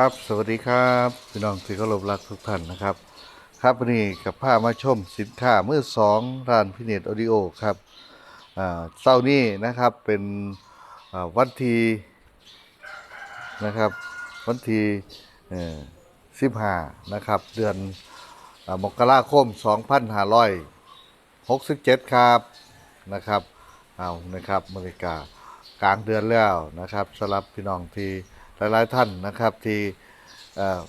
ครับ สวัสดีครับพี่น้องที่เคารพรักทุกท่านนะครับ ครับวันนี้กับผ้ามาชมสินค้าเมื่อสองร้านพิเนตออดิโอครับเศร้านี้นะครับเป็นวันที่นะครับวันที่สิบห้านะครับ เดือนอมกราคม 2567 ครับนะครับเอานะครับอเมริกากลางเดือนแล้วนะครับสำหรับพี่น้องที่ หลายๆท่านนะครับที่เอ่อ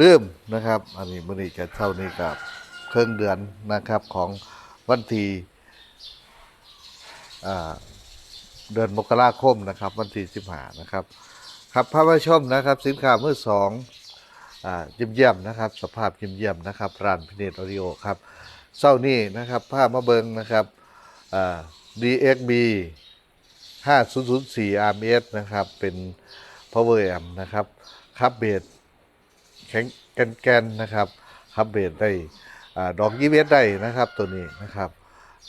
ลืมนะครับ อันนี้มื้อนี้จะเท่านี้กับเครื่องเดือนนะครับของวันที่เดือนมกราคมนะครับ วันที่15นะครับครับพามาชมนะครับ สินค้ามือสองอ่ยิ้มเยี่ยมนะครับ สภาพยิ้มเยี่ยมนะครับร้านพิเนตออริโอครับเศร้านี้นะครับผ้ามาเบิงนะครับอ่า DXB 5004 RMS นะครับ เป็น power amp นะครับคับเบสแข็งแกนแกนๆนะครับคับเบสได้ดอกยี่เวได้นะครับตัวนี้นะครับ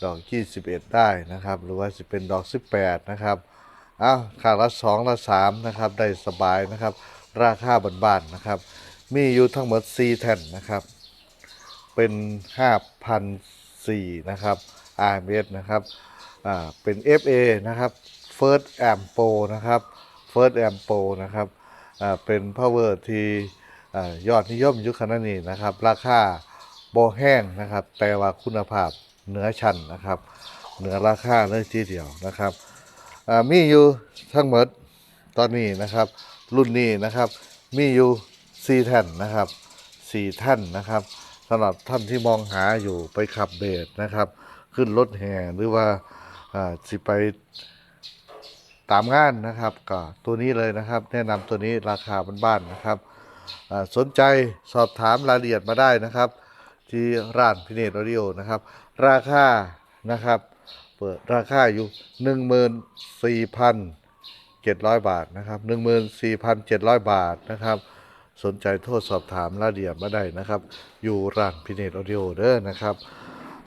ดอกยี่สิบเอ็ดได้นะครับ หรือว่าจะเป็นดอกสิบแปดนะครับอ้าวข้างละสองละสามนะครับได้สบายนะครับ ราคาบ้านๆนะครับ มีอยู่ทั้งหมด4แท่นนะครับ เป็น5,004นะครับ RMS นะครับอ่าเป็น FA นะครับ First Amp Pro นะครับ First Amp o นะครับเป็น power ที่ยอดนิยมยุคขณะนี้นะครับ ราคาโบแห้งนะครับ แต่ว่าคุณภาพเหนือชั้นนะครับ เหนือราคาเลยทีเดียวนะครับมีอยู่ทั้งหมดตอนนี้นะครับ รุ่นนี้นะครับ มีอยู่ 4 แท่นนะครับ 4 ท่านนะครับสำหรับท่านที่มองหาอยู่ไปขับเบสนะครับ ขึ้นรถแห่หรือว่าอ่าสิไป ตามงานนะครับก็ตัวนี้เลยนะครับ แนะนำตัวนี้ราคาบ้านๆนะครับสนใจสอบถามรายละเอียดมาได้นะครับ ที่ร้านพิเนตออดิโอนะครับ ราคานะครับ เปิดราคาอยู่ 14,700 บาทนะครับ 14,700 บาทนะครับ สนใจโทษสอบถามรายละเอียดมาได้นะครับ อยู่ร้านพิเนตออดิโอเด้อนะครับ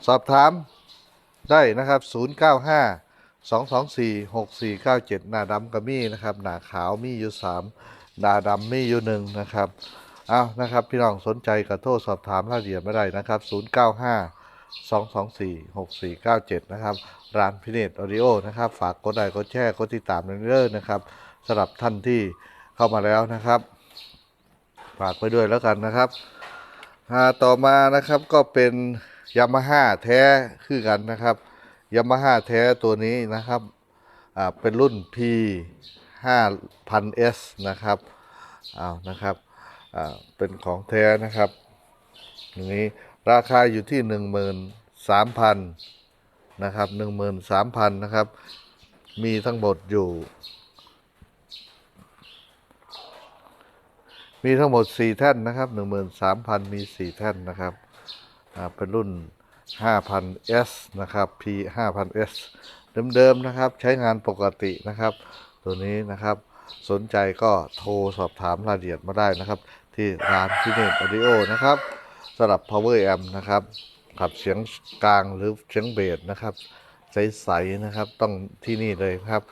สอบถามได้นะครับ 095 224 6497หน้าดำก็มีนะครับ หน้าขาวมีอยู่3หน้าดำมีอยู่หนึ่งนะครับเอานะครับ พี่น้องสนใจก็โทษสอบถามรายละเอียดมาได้นะครับ095 224 6497นะครับ ร้านพิเนตออดิโอนะครับ ฝากกดไลค์กดแชร์กดติดตามเรื่อยๆนะครับสำหรับท่านที่เข้ามาแล้วนะครับ ฝากไปด้วยแล้วกันนะครับต่อมานะครับก็เป็นยามาฮ่าแท้คือกันนะครับ ยามาฮ่าแท้ตัวนี้นะครับเป็นรุ่น P 5000S นะครับเอานะครับเป็นของแท้นะครับอันนี้ราคาอยู่ที่ 13,000นะครับ13,000นะครับ มีทั้งหมดอยู่ มีทั้งหมด 4 แท่นนะครับ 13,000 มี 4 แท่นนะครับเป็นรุ่น 5,000S นะครับ P 5,000S เดิมๆนะครับ ใช้งานปกตินะครับ ตัวนี้นะครับ สนใจก็โทรสอบถามรายละเอียดมาได้นะครับ ที่ร้านพิเนตออดิโอนะครับสำหรับ Power Amp นะครับขับเสียงกลางหรือเสียงเบสนะครับ ใสๆนะครับต้องที่นี่เลยครับ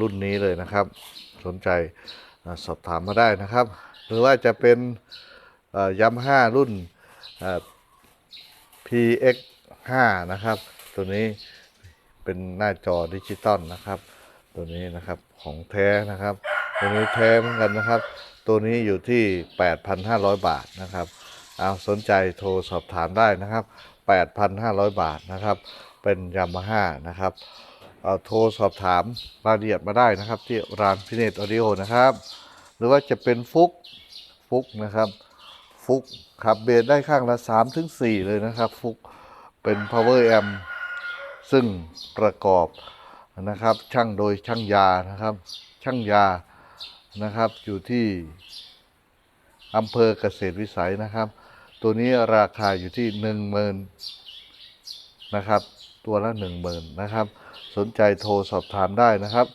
รุ่นนี้เลยนะครับ สนใจสอบถามมาได้นะครับ หรือว่าจะเป็นยัมห้ารุ่น อ่า PX 5นะครับ ตัวนี้เป็นหน้าจอดิจิตอลนะครับ ตัวนี้นะครับของแท้นะครับ ตัวนี้แท้เหมือนกันนะครับ ตัวนี้อยู่ที่ 8,500 บาทนะครับเอาสนใจโทรสอบถามได้นะครับ 8,500 บาทนะครับ เป็นยามาฮ่านะครับเอาโทรสอบถามรายละเอียดมาได้นะครับ ที่ร้านพิเนตออดิโอนะครับ หรือว่าจะเป็นฟุกฟุกนะครับ ฟุกขับเบสได้ข้างละ3ถึง4เลยนะครับ ฟุกเป็น power amp ซึ่งประกอบนะครับ ช่างโดยช่างยานะครับ ช่างยานะครับ อยู่ที่อำเภอเกษตรวิสัยนะครับ ตัวนี้ราคาอยู่ที่ 1 0,000นะครับ ตัวละ 10,000นะครับ สนใจโทรสอบถามได้นะครับ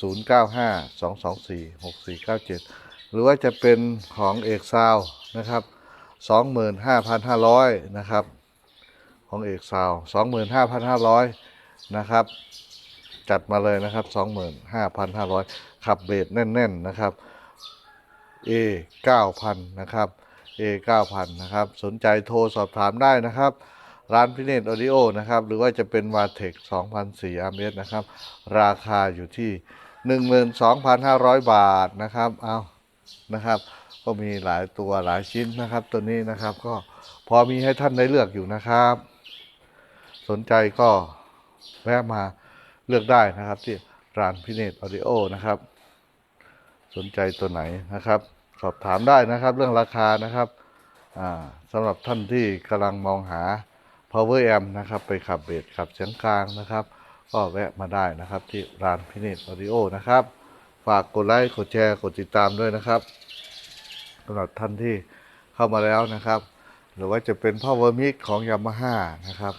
0952246497 หรือว่าจะเป็นของเอกซาว นะครับ25,500นะครับ ของเอกซาว25,500นะครับ จัดมาเลยนะครับ25,500ขับเบสแน่น ๆนะครับ A 9000นะครับ A 9000นะครับ สนใจโทรสอบถามได้นะครับ ร้านพิเนตออดิโอนะครับ หรือว่าจะเป็นวาเทค2004 RMS นะครับ ราคาอยู่ที่ 12,500 บาทนะครับ เอานะครับ ก็มีหลายตัวหลายชิ้นนะครับ ตัวนี้นะครับก็พอมีให้ท่านได้เลือกอยู่นะครับ สนใจก็แวะมาเลือกได้นะครับ ที่ร้านพิเนตออดิโอนะครับ สนใจตัวไหนนะครับ สอบถามได้นะครับ เรื่องราคานะครับสำหรับท่านที่กำลังมองหา power amp นะครับ ไปขับเบสขับเสียงกลางนะครับ ก็แวะมาได้นะครับที่ร้านพิเนตออดิโอนะครับ ฝากกดไลค์กดแชร์กดติดตามด้วยนะครับ สำหรับท่านที่เข้ามาแล้วนะครับ หรือว่าจะเป็น power mic ของ Yamaha นะครับ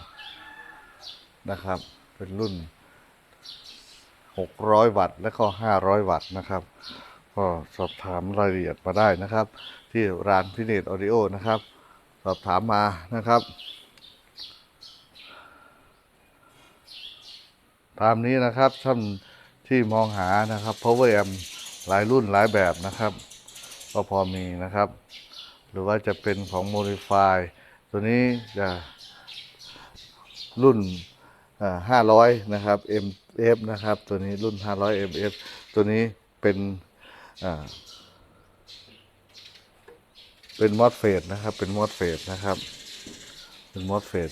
นะครับ เป็นรุ่น 600 วัตต์และก็ 500 วัตต์นะครับ ก็สอบถามรายละเอียดมาได้นะครับ ที่ร้านพิเนตออดิโอนะครับ สอบถามมานะครับ ตามนี้นะครับท่านที่มองหานะครับ power amp หลายรุ่นหลายแบบนะครับ ก็พอมีนะครับ หรือว่าจะเป็นของ modify ตัวนี้จะรุ่นห้าร้อยนะครับ MF นะครับ ตัวนี้รุ่น 500 MF ตัวนี้เป็นเป็นมอสเฟดนะครับ เป็นมอสเฟดนะครับ เป็นมอสเฟด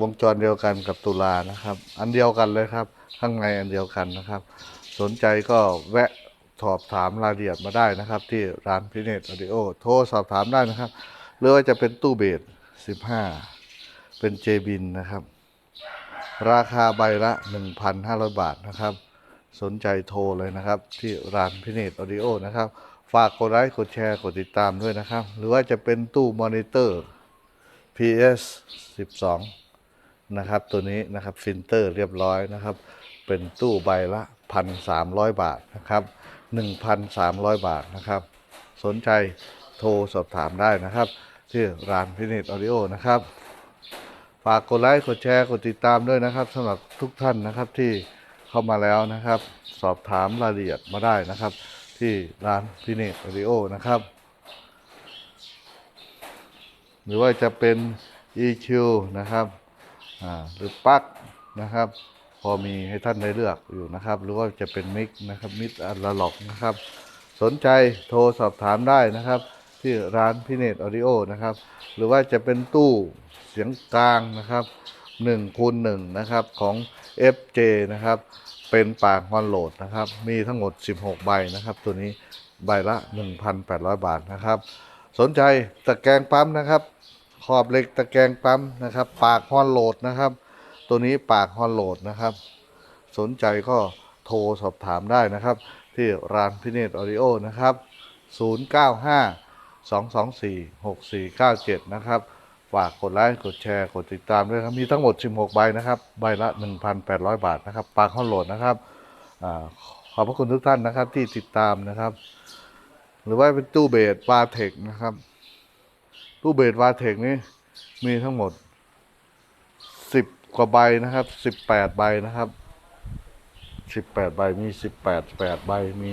วงจรเดียวกันกับตุลานะครับ อันเดียวกันเลยครับ ข้างในอันเดียวกันนะครับ สนใจก็แวะ สอบถามรายละเอียดมาได้นะครับ ที่ร้านพิเนตออดิโอ โทรสอบถามได้นะครับ หรือว่าจะเป็นตู้เบส15 เป็นเจบินนะครับ ราคาใบละ 1,500 บาทนะครับ สนใจโทรเลยนะครับ ที่ร้านพิเนตออดิโอนะครับ ฝากกดไลค์กดแชร์กดติดตามด้วยนะครับ หรือว่าจะเป็นตู้มอนิเตอร์ PS 12 นะครับ ตัวนี้นะครับฟิลเตอร์เรียบร้อยนะครับ เป็นตู้ใบละ 1,300 บาทนะครับ 1,300 บาทนะครับ สนใจโทรสอบถามได้นะครับ ที่ร้านพิเนตออดิโอนะครับฝากกดไลค์ กดแชร์ กดติดตามด้วยนะครับสำหรับทุกท่านนะครับที่เข้ามาแล้วนะครับ สอบถามรายละเอียดมาได้นะครับ ที่ร้านพิเนตออดิโอนะครับ หรือว่าจะเป็น EQ นะครับหรือปลั๊กนะครับ พอมีให้ท่านได้เลือกอยู่นะครับ หรือว่าจะเป็นมิกนะครับมิกอัลล็อกนะครับ สนใจโทรสอบถามได้นะครับ ที่ร้านพิเนตออดิโอนะครับ หรือว่าจะเป็นตู้เสียงกลางนะครับ1คูณ1นะครับของ FJ นะครับ เป็นปากฮอนโหลดนะครับ มีทั้งหมด 16 ใบนะครับ ตัวนี้ใบละ 1,800 บาทนะครับ สนใจตะแกรงปั๊มนะครับ ขอบเหล็กตะแกรงปั๊มนะครับ ปากฮอนโหลดนะครับ ตัวนี้ปากฮอนโหลดนะครับ สนใจก็โทรสอบถามได้นะครับ ที่ร้านพิเนตออดิโอนะครับ 095 224 6497 นะครับ ฝากกดไลค์ กดแชร์ กดติดตามด้วยครับ มีทั้งหมด 16 ใบนะครับ ใบละ 1,800 บาทนะครับ ปากฮอนโหลดนะครับอขอบพระคุณทุกท่านนะครับที่ติดตามนะครับ หรือว่าเป็นตู้เบสวาเทคนะครับ ตู้เบสวาเทคนี้มีทั้งหมด 10 กว่าใบนะครับ18ใบนะครับ18ใบมี18 8ใบมี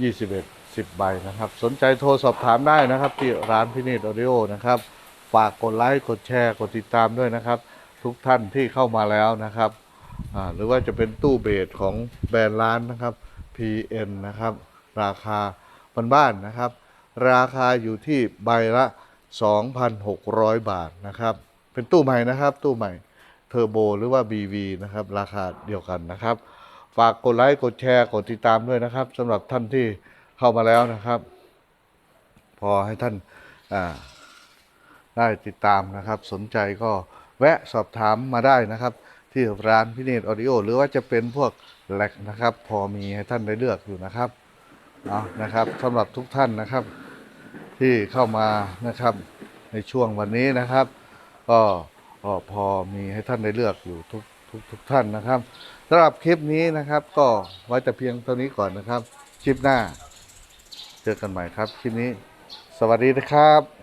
21 10ใบนะครับ สนใจโทรสอบถามได้นะครับ ที่ร้านพินิจออดิโอนะครับ ฝากกดไลค์กดแชร์กดติดตามด้วยนะครับ ทุกท่านที่เข้ามาแล้วนะครับหรือว่าจะเป็นตู้เบสของแบรนด์ร้านนะครับ PN นะครับ ราคาบ้านๆนะครับ ราคาอยู่ที่ใบละ 2,600 บาทนะครับ เป็นตู้ใหม่นะครับ ตู้ใหม่ เทอร์โบหรือว่า BV นะครับ ราคาเดียวกันนะครับ ฝากกดไลค์กดแชร์กดติดตามด้วยนะครับสำหรับท่านที่เข้ามาแล้วนะครับ พอให้ท่านาได้ติดตามนะครับ สนใจก็แวะสอบถามมาได้นะครับ ที่ร้านพิเนตออดิโอ หรือว่าจะเป็นพวกแลกนะครับ พอมีให้ท่านได้เลือกอยู่นะครับเอานะครับสำหรับทุกท่านนะครับ ที่เข้ามานะครับในช่วงวันนี้นะครับ ก็ ก็พอมีให้ท่านได้เลือกอยู่ทุกทุกทุกท่านนะครับสำหรับคลิปนี้นะครับ ก็ไว้แต่เพียงเท่านี้ก่อนนะครับ คลิปหน้า เจอกันใหม่ครับ คลิปนี้ สวัสดีนะครับ